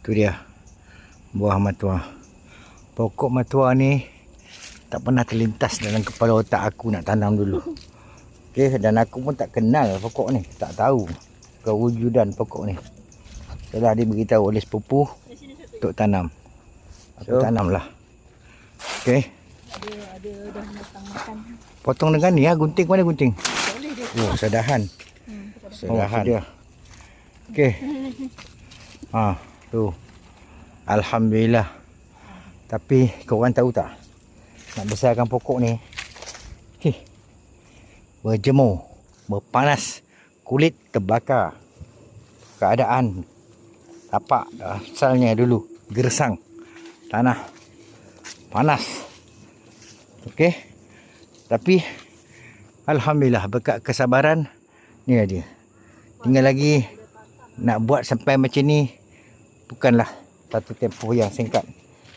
Tu dia. Buah matua. Pokok matua ni tak pernah terlintas dalam kepala otak aku nak tanam dulu. Okey dan aku pun tak kenal pokok ni. Tak tahu kewujudan pokok ni. Setelah dia beritahu oleh sepupu untuk tanam. Aku So- tanam lah. Okey. Ada ada dah makan. Potong dengan ni ya gunting mana gunting? Tak boleh dia. Oh, sedahan. Hmm, Sedahan. Oh, dia. Okey. Ha, tu. Alhamdulillah. Tapi korang tahu tak? Nak besarkan pokok ni. Okey. Berjemur, berpanas, kulit terbakar. Keadaan tapak asalnya dulu gersang. Tanah panas. Okey. Tapi alhamdulillah berkat kesabaran ni dia. Tinggal lagi nak buat sampai macam ni bukanlah satu tempoh yang singkat.